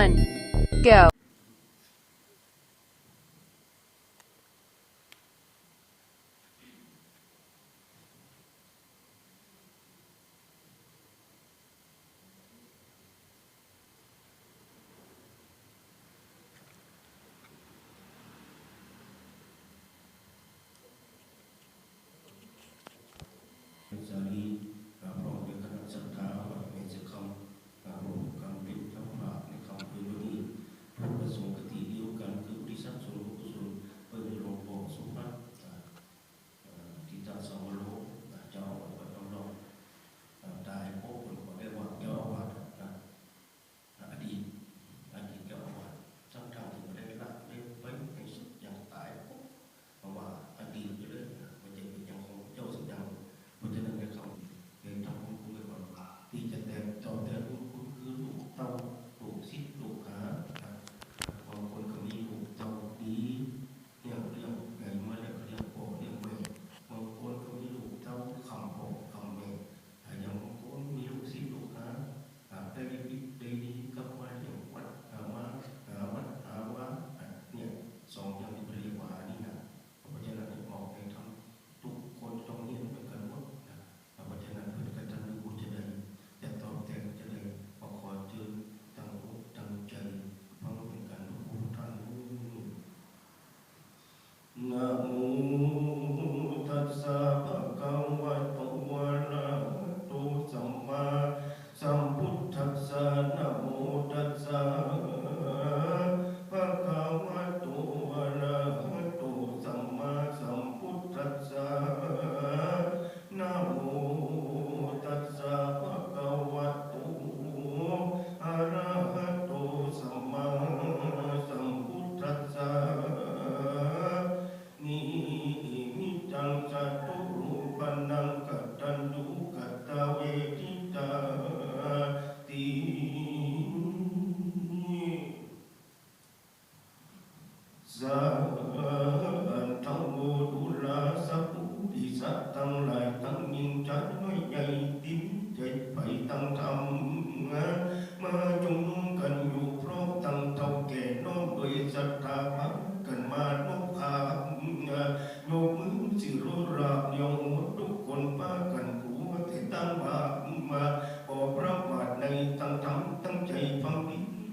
one, go.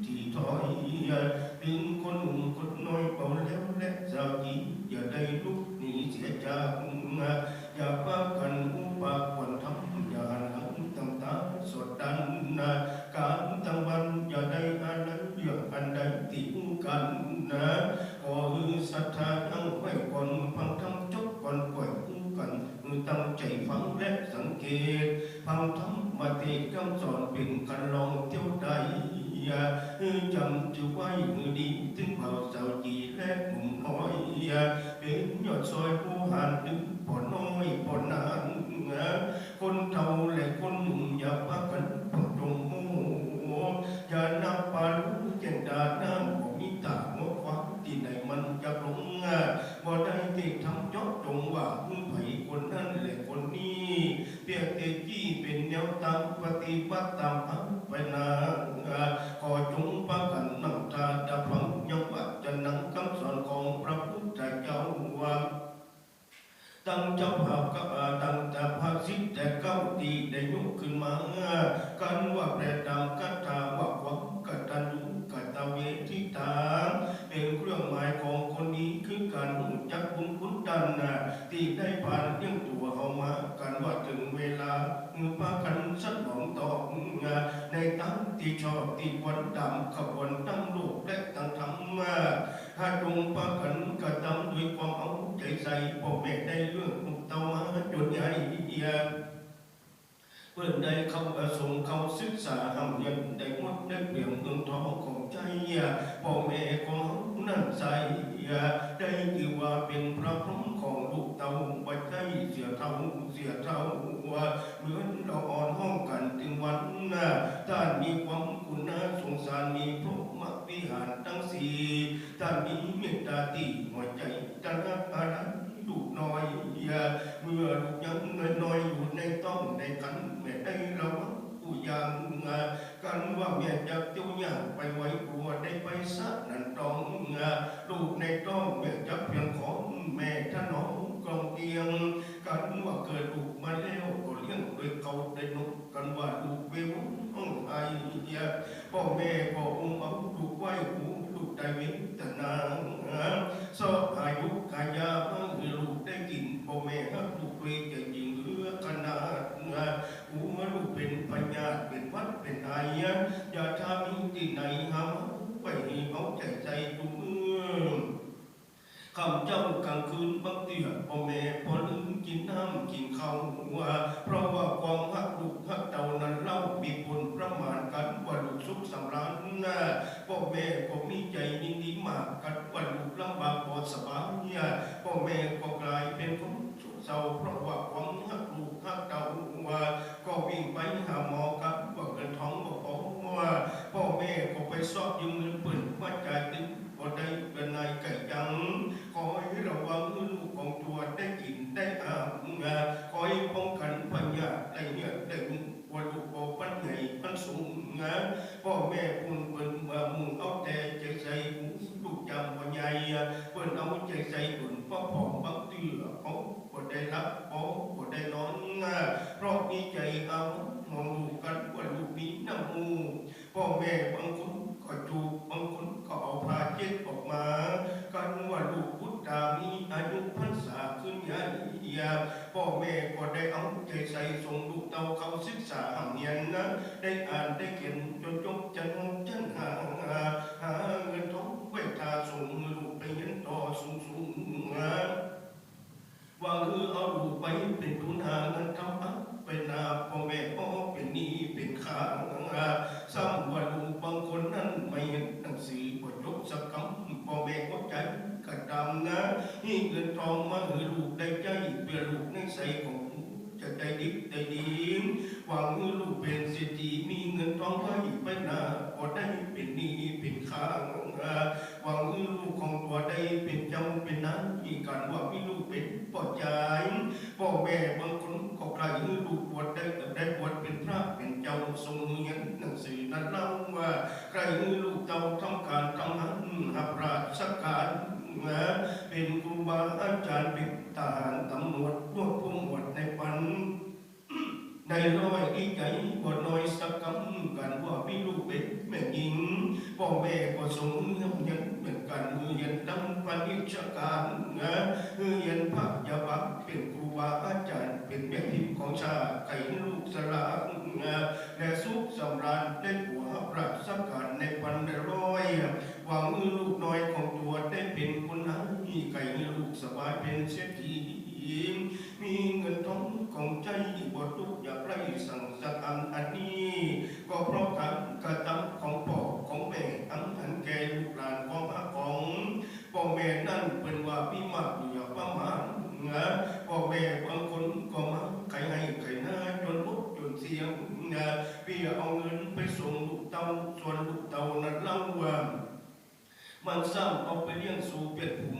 thì thói đừng có nụ cốt nói bảo léo lép ra tí giờ đây lúc นี้เสียจากอย่าว่ากันอุปาควรท tiếng vào sao chỉ lẽ cùng nói đến nhọt soi cô hàn đứng bỏ nôi bỏ nạn con thâu lại con mùng nhập bác cẩn bỏ trùng mù cho năm ba lũ chẳng đạt ติได้ยกขึ้นมากันว่าแปรดาวกัตถาว่าความกตันุกัตเวทิตาเป็นเครื่องหมายของคนนี้คือการหูจักบุญคุณดันที่ได้ผ่านเรื่องตัวเอามากันว่าถึงเวลาเมื่อพากันสันหองต่องานในตั้งที่ชอบที่ควรตามขบวนตั้งโลกและตั้งธรรมะหาจงพากันกระทำด้วยความเอาใจใส่พ่อแม่ได้เรื่องของเตามาจนใหญ่ เมื่อได้เข้าประสงค์เข้าศึกษาหำยันได้มดได้เปลี่ยนเงินทองของใจพ่อแม่ของนั่นใส่ได้กี่ว่าเป็นพระพรหมของลูกเต่าปัจจัเสียเท่าเสียเท่าว่าเหมือนเราอ่อนห้องกันถึงวันนะท่านมีความคุณนะสงสารมีพระมรวิหารทั้งสี่ท่านมีเมตตาตีหัวใจท่านอารันลูกน้อยเมื่อลูกยังน้อยอยู่ในต้องในกัน แต่ไอ้เราผู้ยังการว่าเมียจับจุย่างไปไว้กลัวได้ไปสักนั่นต้องลูกในต้องเมียจับเพียงของแม่ท่านน้องกองเตียงการว่าเกิดลูกมาแล้วก็เลี้ยงโดยเขาได้นกกันว่าลูกเววห้องไอเดียพ่อแม่พ่ออุ้งเอาลูกไว้หูลูกได้วิจนางสอบอายุกายาเมื่อลูกได้กินพ่อแม่ก็ลูกเวจะ เป็นวัดเป็นอย่าทำที่ไหนหาไปเอาใจใจดูมือคำเจ้ากลางคืนบักเตียพ่อแม่พอลืมกินน้ำกินข้าวว่าเพราะว่าความฮักลูกฮักเต่านั้นเล่ามีผลประมาณกันว่าลูกสุขสำราญนะพ่อแม่ก็มีใจยินดีมากกันว่าลูกลำบากพอสบายพ่อแม่ก็กลายเป็นคนโศกเศร้าเพราะว่าความฮักลูกฮักเต่าว่าก็วิ่งไปหาหมอกันว่าเงินท้องบ่พอว่าพ่อแม่ก็ไปสอบยืมเงินเปิ่นว่าจ่ายตึงบ่ได้เป็นนายไก่ยัง ขอให้ระวังลูกของตัวได้กินได้อาบงาขอให้ป้องกันปัญญาได้เนี่ยได้วันลูกบอกปัญญาปันสูงงาพ่อแม่ปุ่นเปิ่นมามุงเอาแต่ใจใส่หูลูกจำปัญญาเปิ่นเอาใจใส่ปุ่นพ่อผอมบักเตือเขาบ่ได้รับเขาบ่ได้นอนงาเพราะมีใจเอามองลูกกันว่าลูกมีน้ำมูพ่อแม่บางคนก็จูบบางคนก็เอาผ้าเช็ดออกมา กันว่าลูกพุทธามีอายุพรรษาขึ้นใหญ่ยาพ่อแม่ก็ได้เอาใจใส่ส่งลูกเต้าเขาศึกษาหำ เนียนนะได้อ่านได้เขียนจนจบจันจันหาหาเงินทองไว้ทาส่งลูกไปเรียนต่อสูงสูงนะว่าเออเอาลูกไปเป็นทุนหาเงินทำอันเป็นนาพ่อแม่พ่อเป็นหนี้เป็นข้างซ้ำว่าลูกบางคนนั้นไม่เห็นหนังสือบทยกสักคำพ่อแม่ก็ใจกระดำนะนี่เงินทองมาให้ลูกได้ใจเพื่อลูกในใสของจะได้ดิบได้ดีหวังให้ลูกเป็นเศรษฐีมีเงินทองไว้ไปหนาก็ได้เป็นหนี้เป็นข้าง หวังให้ลูกของตัวได้เป็นเจ้าเป็นนั้นมีการว่ามีลูกเป็นป่อใจพ่อแม่บางคนก็ใครให้ลูกบวชได้ก็ได้บวชเป็นพระเป็นเจ้าทรงเรียนหนังสือนั้นเล่าว่าใครให้ลูกเจ้าทำการทำนั้นหับราชการนะเป็นครูบาอาจารย์เป็นทหารตำรวจพวกผู้หมวดในปันในร้อยอีใจบ่น้อยสักคำกันว่าพี่ลูกเป็น แม่หญิงพ่อแม่ก็สงยังยังเหมือนกันมือยันดำปณิชการนะมือยันพระยาบักเป็นครูบาอาจารย์ เป็นแม่พิมพ์ของชาติไก่ลูกสลากนะและสุขสำราญได้ผัวรักสักการในพันร้อยหวังมือลูกน้อยของตัวได้เป็นคนนั้นไก่ลูกสบายเป็นเศรษฐี มีเงินทองของใจบทุกอยากไรสั่งสักอันอันนี้ ก็เพราะการกระทำของพ่อของแม่อันอันแก่ลูกหลานของอาของพ่อแม่นั่นเป็นว่าพี่มากอยู่อย่างประมาณนะพ่อแม่บางคนก็มาไข่ให้ไข่หน้าจนหมดจนเสียงนะพี่เอาเงินไปส่งลูกเต้าส่วนลูกเต้านั้นเล่าว่ามันสร้างเอาไปเลี้ยงสู่เปลี่ยนผุ่ม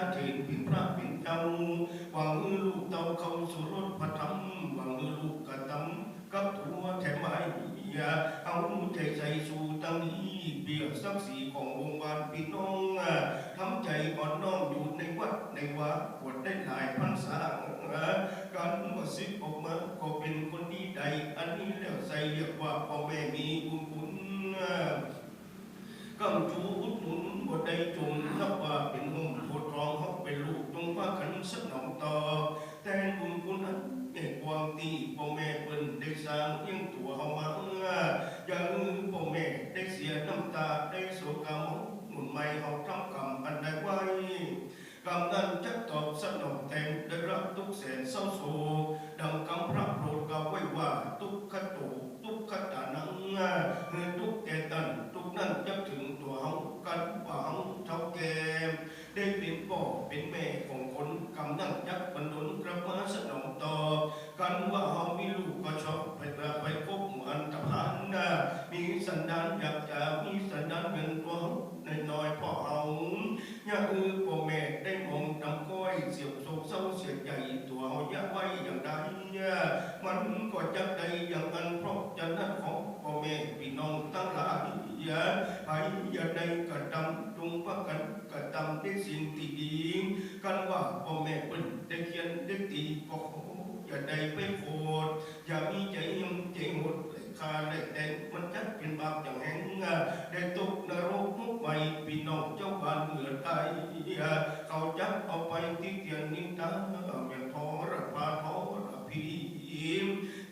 าเถรเป็นพระเป็นเจ้าหวังลูกเต้าเขาสู่รถพระธรรมหวังลูกกระทำกับตัวแถมไม้อย่าเอาใจใส่สู่ตังนี้เบียดศักดิ์ศรีของวงวานพี่น้องทำใจอ่อนน้อมอยู่ในวัดในวาบวชได้หลายพรรษาการมาสิบออกมาก็เป็นคนดีใด อันนี้แล้วใส่เรียกว่าพ่อแม่มีบุญคุณกำจูอุดหนุนบทใดจง ไม่เอาทำกรรมอันใดไว้กรรมนั้นจะตอบสนองแทนได้รับทุกแสนเศร้าโศกดังคำพระโปรดกล่าวไว้ว่าทุกขโตทุกขตานังเฮือทุกแต่ตันทุกนั้นจะถึงตัวเฮากันว่าเฮาเท่าแก่ได้เป็นพ่อเป็นแม่ของคนกำนั่งยักบรรดลกลับมาสนองตอบกันว่าเฮามีลูกก็ชอบไปกระไปพบอันตรพานนะมีสันดานอยากจะมีสันดานเงินตัวเฮาน้อยๆพ่อเฮาอย่าอือพ่อแม่ได้มองดำก้อยเสียบโศกเศร้าเสียใจตัวเฮาอย่าไว้อย่างใด มันก็จะได้อย่างนั้นเพราะฉะนั้นของพ่อแม่พี่น้องทั้งหลายอย่าไปอย่าได้กระทำจงพากัน กระทำในสิ่งที่ดีกันว่าพ่อแม่เปิ้นได้เขียนได้ตีก็อย่าได้ไปโกรธอย่ามีใจยำใจหมดเลยคาได้แต่มันจัดเป็นบาปอย่างแห่งได้ตกนรกมุกไปพี่น้องเจ้าบ้านเหนือไทยเขาจับเอาไปที่เตียนนินทาอย่างทอระพาทอระพี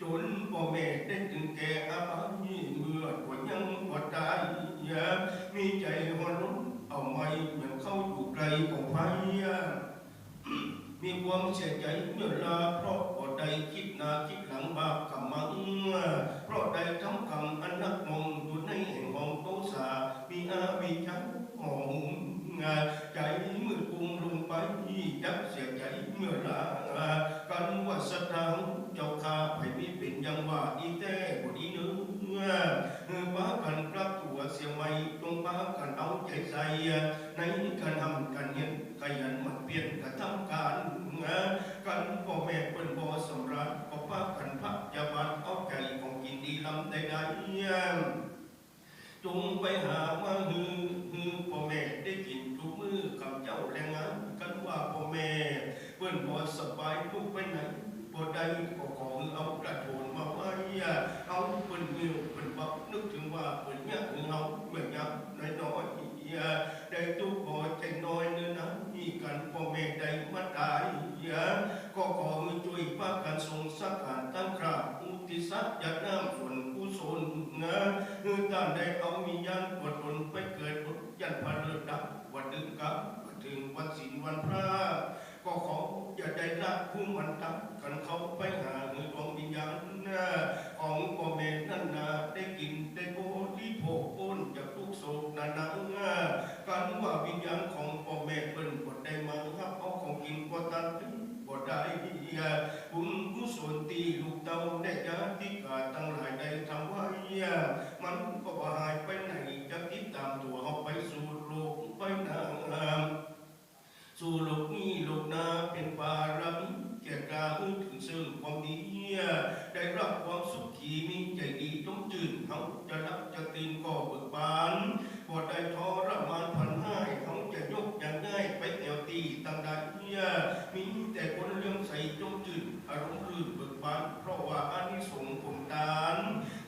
จนพ่อแม่ได้ถึงแก่อาภัยเมื่อตัวยังบ่ตายมีใจหอนลุ้นเอาไม่เหมือนเข้าอยู่ไกลของไฟมี ความเสียใจเมื่อลาเพราะบ่ได้คิดหน้าคิดหลังบาปกรรมังเพราะได้ทำกรรมอันนักมองอยู่ในแห่งห้องโตสามีอาวิชังหอมใจมืดกุมลงไปยับเสียใจเมื่อลากันว่าสถานเจ้าข้าไปมีเป็นยังว่าอีแต่บ่ดีเนื้อป้ากันกลับตัวเสียไม่จงป้ากันเอาใจใส่ในการทำการเห็นขยันหมันเปลี่ยนกระทำการกันพ่อแม่เปิ้นบ่สำราญก็ป้ากันพักยาบาลเอาใจของกินดีลำใดๆจงไปหาว่าฮือฮือพ่อแม่ได้กินทุกมือกับเจ้า แรงงานกันว่าพ่อแม่เพื่อนบ่สบายทุกไปไหนบ่ได้ก็ของเอากระโถนมาไว้เอาเพิ่นมือเพิ่นบักนึกถึงว่าเพิ่นเนี่ยคือเฮาเมื่อยับน้อยๆได้ทุกบ่ใจน้อยเนื้อนะมีกันพ่อแม่ได้มาตายก็ขอช่วยพากันทรงสักการตั้งคราอุทิศยัดน้ำฝนกุศลนะคือท่านได้เอามียันปวดตนไปเกิดพุทธยันพระเลิศดับวันดึงกับ ถึงวันศีลวันพระก็ขออย่าได้ละผู้มันตักกันเขาไปหาเงินดวงวิญญาณของพ่อแม่นั่นนาได้กินได้โพที่โผพ้นจากทุกโศกนานังกันว่าวิญญาณของพ่อแม่เปิ้นบดได้มาครับเอาของกินบ่ตันบ่ได้บุญกุศลตีลูกเต้าได้ญาติกาตั้งหลายได้ทำไว้มันก็บ่หายไปไหนจะติดตามตัวเขาไปสู่โลกไปนาง สู่โลกนี้โลกนาเป็นบารมีแก่กาอื้อถึงซึ่งความดีได้รับความสุขที่มีใจดีจงจืดเขาจะรับจะตื่นก็เบิกบานบ่ได้ทอรมานพันให้เขาจะยกอย่างง่ายไปแนวตีต่างใดเนี่ยมีแต่คนเรื่องใส่จงจืดอารมณ์รื่นเบิกบานเพราะว่าอานิสงส์ผลทาน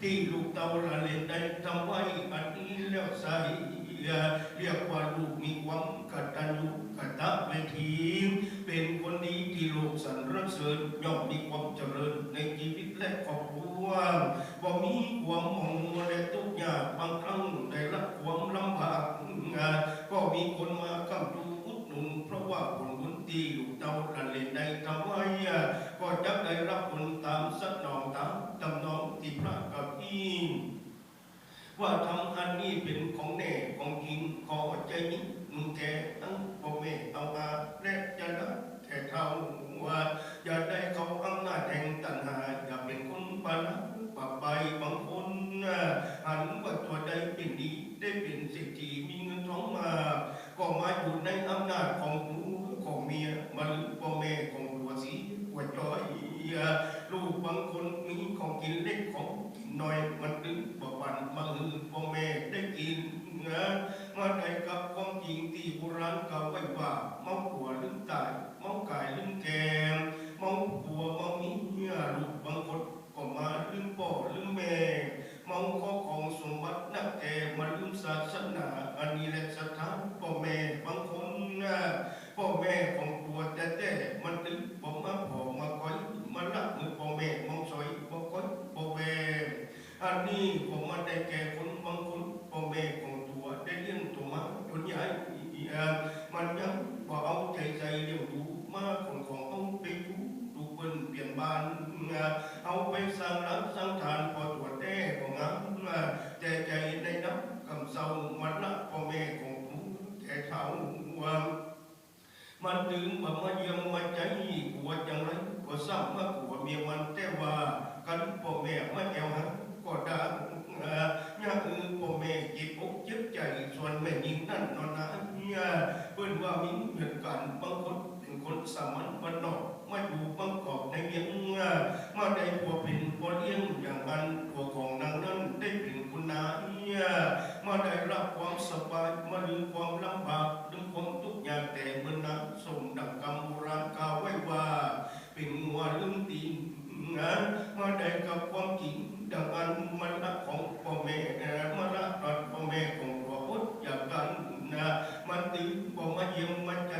ที่ลูกเต่าละเล่นได้ทำไว้อันนี้แล้วใส่เรียกว่าลูกมีความกตัญญู กตเวที เป็นคนดีที่โลกสรรเสริญย่อมมีความเจริญในชีวิตและครอบครัวบ่มีความหมองมัวและทุกข์ยากบางครั้งได้รับความลำบากก็มีคนมาคำดูอุดหนุนเพราะว่าผลบุญที่ลูกเตาละเลนได้ทำไว้ก็จะได้รับผลตามสัดนองตามจำนองที่พระกับอีว่าทำอันนี้เป็นของแน่ของจริงขอใจนี้มึงแก่ ตั้งพ่อแม่เอามาและจะรักแต่เท่าว่าอย่าได้เขาอำนาจแห่งตัณหาอย่าเป็นคนปานะปะใบบางคนหันว่าตัวใดเป็นดีได้เป็นเศรษฐีมีเงินทองมา ก็มาอยู่ในอำนาจของผัวของเมียมาลืมพ่อแม่ของหัวสีหัวจอย ลูกบางคนมีของกินเล็กของกินน้อยมันดึงบ่วันมาหือพ่อแม่ได้กินนะมาได้กับความจริงที่โบราณเก่าไว้ว่าเมาหัวลืมตายเมากายลืมแกมเมาผัวเมาเมียลูกบางคนก็มาลืมพ่อลืมแม่ เมาข้อของสมบัตินักแก่มาลืมศาสนาอันนี้แหละสถานพ่อแม่บางคนนะพ่อแม่ของตัวแต่แต่มันตึงผมมาพอมาคอยมารักมือพ่อแม่มองซอยบ่คอยบ่แวอันนี้ผ มาได้แก่คนบางคนพ่อแม่ของตัวได้เลี้ยงตัวมาจนใหญ่มันยังบ่เอาใจใจเลี้ยงดูมาคนของเอาไปดูดูเปิ้นเปลี่ยนบ้านเอาไปสร้างรักสร้างฐานพอตัวแด้ของงามแต่ใจเศร้ามันละพ่อแม่ของผู้แก่เฒ่าว่ามันถึงมามาเยี่ยมมาใจกลัวจังไรก็ซ้ำมากลัวเมียมันแต่ว่ากันพ่อแม่มาแอวหาก็ดั งอ่าย่าอือพ่อแม่จิบอกจิบใจส่วนแม่หญิงนั่นนอนนะเนี่ยเพิ่นว่ามีเหมือนกันบางคนเป็นคนสามัญบ้านนอกมาอยู่บางกอกในเมียงมาได้ผัวเป็นผัวเลี้ยงอย่างนั้นผัวของนางนั้นได้เป็นคุณนาเนี่ยมาได้รับความสบายมาดูความลำบากข์ยากแต่เมื่อนั้นสมดังกำโบราณกล่าวไว้ว่า เป็นงัวลืมตีนนะมาได้กับความจริงดังอันมันรักของพ่อแม่เอ่อมารักรักพ่อแม่ของตัวอดอยากกันนะมันตื่นบ่มาเยี่ยมมาใจ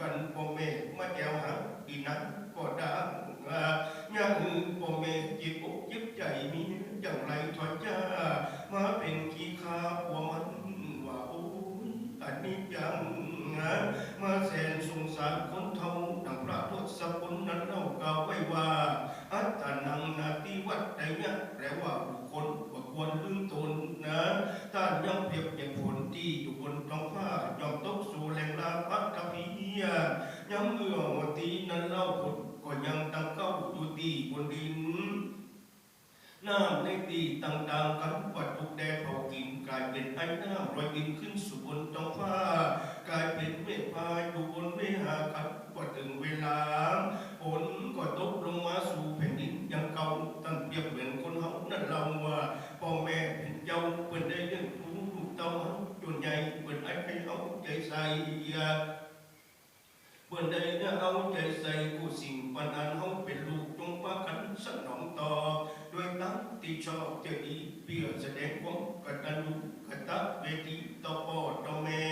กันพ่อแม่มาแจวหาอีนั้นก็ดังอ่าย่าอือพ่อแม่จิบอกจิบใจมีอย่างไรถอยจ้ามาเป็นขี้ข้าผัวมันว่าโอ้ยอั นนี้จังนะมาแสนสงสารคนเท่าดังพระทศพลนั้นเล่ากล่าวไว้ว่าอัตตานังนาติวัดใดเนี่ยแปลว่าบุคคลว่าควรลืมตนนะถ้ายังเปรียบอย่างฝนที่อยู่บนท้องฟ้ายอมตกสู่แหล่งลาพัดกะพียังเมื่อวันตีนั้นเล่าผลก็ยังตั้งเก้าอยู่ที่บนดิน น้ำในตีต่างๆกันวัดถูกแดดเผากินกลายเป็นไอ้หน้ำลอยบินขึ้นสู่บนท้องฟ้ากลายเป็นเมฆพายอยู่บนเมฆากันว่าถึงเวลาฝนก็ตกลงมาสู่แผ่นดินย่างเก่าตั้งเปรียบเหมือนคนเฮานั่นเราว่าพ่อแม่เป็นเจ้าเปิ่นได้เลี้ยงดูลูกเต้าเฮาจนใหญ่เปิ่นไอ้ให้เฮาใจใส่เปิ่นได้เนี่ยเอาใจใส่กูสิ่งปันอันเฮาเป็นลูกจงพากันสนองต่อ ลังที่ชอบเจดีเพื่อแสดงความกตัญญูกตเวทีต่อพ่อต่อแม่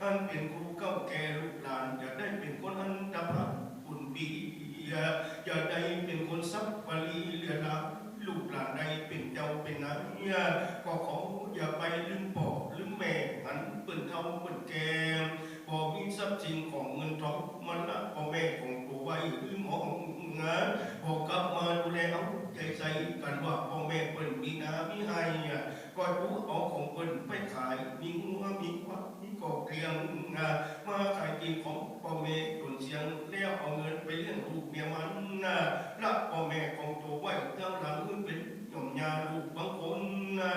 อันเป็นครูเก้าแก่ลูกหลานอย่าได้เป็นคนอันตรพันบุญปีอย่าอย่าได้เป็นคนซับปลีเรือลาลูกหลานใดเป็นเจ้าเป็นนายก็ขออย่าไปลืมพ่อลืมแม่หันเปิ่นเท่าเปิ่นแก่พอมีทรัพย์สินของเงินทองมันละพ่อแม่ของตัวไว้ลืมมองาพอกลับมาดูแลเอาใจใส่กันว่าพ่อแม่เปิ่นมีนามีให้ก็รู้เอาของเปิ่นไปขายมีงัวมีควายมีกอกเรียงนะมาขายกินของพ่อแม่จนเสียงแล้วเอาเงินไปเลี้ยงลูกเมียมันนะรับพ่อแม่ของตัวไว้ทั้งหลังเป็นหย่อมยาลูกบางคนนะ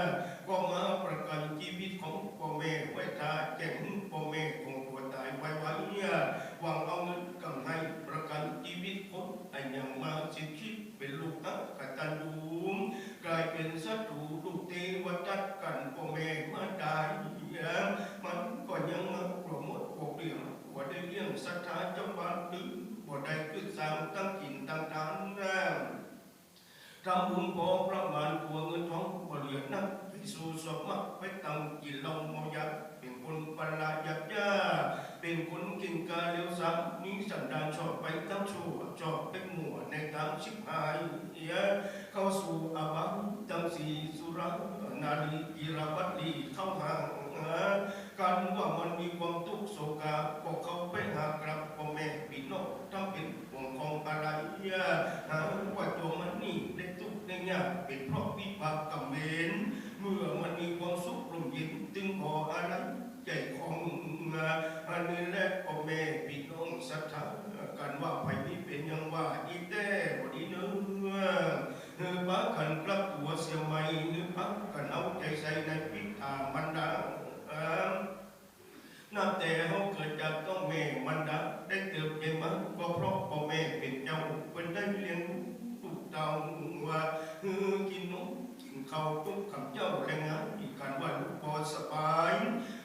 ก็มาประกันชีวิตของพ่อแม่ไว้ถ้าแจ้งพ่อแม่ของตัวตายไว้ไว้เนี่ยหวังเอาเงินกำให้ประกันชีวิตคนไอ้ยังมาสิคิดเป็นลูกอักตันยูกลายเป็นศัตรูลูกเทวจัดกันพ่อแม่มาตายเนี่ยมันก็ยังมาโปรโมทปกเรื่องว่าได้ เรื่องศรัทธาจ้าบ้านดื้อบ่ได้ขึ้นสร้างตั้งกินตั้งทานนะทำบุญพอประมาณกลัวเงินทองบ่เหลือนักไปสู่สอบมักไปตั้งกินหล้าเมายาเป็นคนประหลาดยักยาเป็นคนกินกาเลี้ยวซ้ำมีสันดานชอบไปตั้งชั่วชอบไปหมัวในทางชิบหายเอียเข้าสู่อาบังตั้งสีสุรานาลีกีรวัตลีเข้าห่าง การว่ามันมีความทุกข์โศกาก็เขาไปหากลับพ่อแม่พี่น้องทำเป็นห่วงของอะไรหาว่าตัวมันนี่ได้ทุกข์ได้ยากเป็นเพราะวิบากกรรมเวรเมื่อมันมีความสุขลมเย็นจึงพออะไรใจของอันนี้แหละพ่อแม่พี่น้องศรัทธากันว่าไปนี้เป็นอยังว่าอีแต่บ่ดีเนื้อเนื้อบ้ากันกลับตัวเสียใหม่เนื้อพักกันเอาใจใส่ในพิธามันดา นับแต่เขาเกิดจากต้องแม่มันดาได้เติบใหญ่มาก็เพราะพ่อแม่เป็นเจ้าเป็นได้เลี้ยงลูกเต่าว่าเออกินนมกินข้าวทุกคำเจ้าแรงงานมีการว่าลูกพอสบาย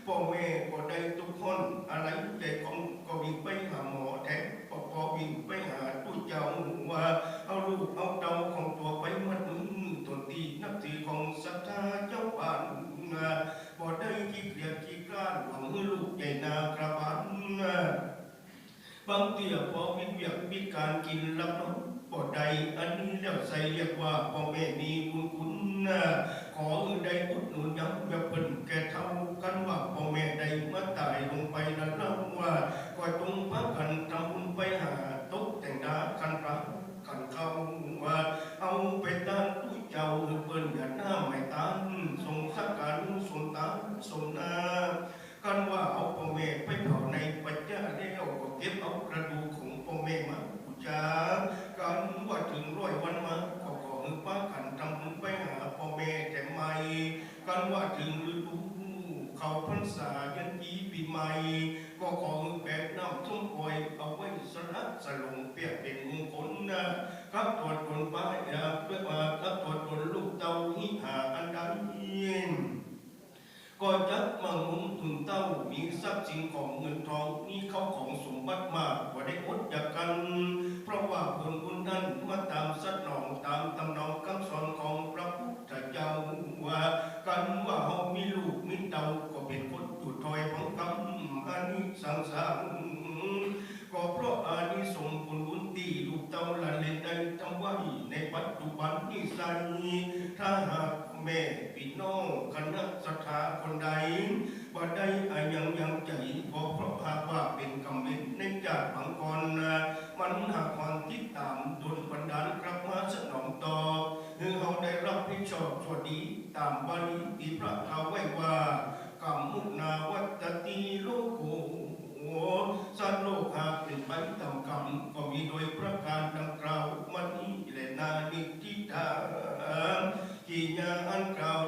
พ่อแม่ก็ได้ทุกคนอะไรแต่ของก็วิ่งไปหาหมอแทนพอพอวิ่งไปหาตู้เจ้าว่าเอาลูกเอาเต่าของตัวไปมัดมือตนตีนับถือของศรัทธาเจ้าบ้านบ่ได้ขี้เกียจขี้กล้านหวังให้ลูกใหญ่นากระบาลบางเตี่ยพ อยากมีกวิการกินรับน้องบ่ได้อันนี้แล้วใส่เรียกว่าพ่อแม่มีบุญคุณนะขออื่นใดอุดหนุนย้ำแบบเปิ่นแก่เท่ากันว่าพ่อแม่ใดเมื่อตายลงไปนั้นเล่าว่าก็จงพักกันทำบุญไปหาตกแต่งดากันรักกันเข้าว่าเอาไปด้านตู้เจ้าเปิ้นอย่าหน้าไม่ตานทรงสักการสนตาน สมนากันว่าเอาพ่อแม่ไปเผาในปัจจาแล้วก็เก็บเอากระดูกของพ่อแม่มาบูชากันว่าถึงร้อยวันมาก็ขอให้ป้ากันทำบุญไปหาพ่อแม่แต่ไม่กันว่าถึงฤดู เขายันยีปีใหม่ ก็ขอให้แบกน้ำทุ่มปล่อยเอาไว้สลัดสลงเปียกเป็นมงคลนะครับตรวจคนป้ายเพื่อว่าครับตรวจคนลูกเต้าหิหาอันใดก็ยัดมังมุมถึงเต้ามีทรัพย์สินของเงินทองนี่เขาของสมบัติมากกว่าได้อดอยากกัน เพราะว่าคนบุญนั้นมาตาม ได้ทำไว้ในปัจจุบันนี้ใส่ถ้าหากแม่พี่น้องคณะศรัทธาคนใดบ่ได้อายังยังใจก็เพราะหากว่าเป็นกรรมเวรในจากบางกรนมันหากความคิดตามดนบันดาลกลับมาสนองตอบคือเขาได้รับผิดชอบสวัสดีตามบาลีที่พระกล่าวไว้ว่ากรรมุนาวัตติโลกโก สัตว์โลกหากเป็นไปตามกรรมก็มีโดยประการดังกล่าวมันนี้และนานิทิตากิญาอันกล่าว